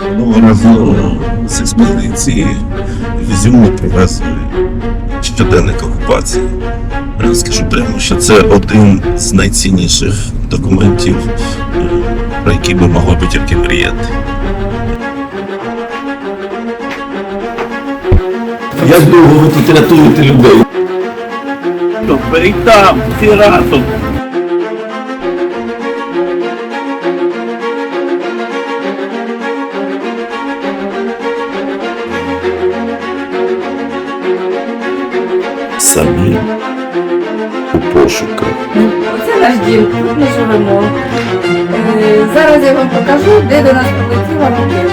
Минулого разу з експедиції в Ізюм привезли щоденник окупації. Скажу прямо, що це один з найцінніших документів, про які ми могли би тільки мріяти. Як довго ви тут рятуєте людей? Беріть там, всі разом. Самі у пошуках. Оце наш дім, тут ми живемо. Е, Зараз я вам покажу, де до нас прилетіла ракета.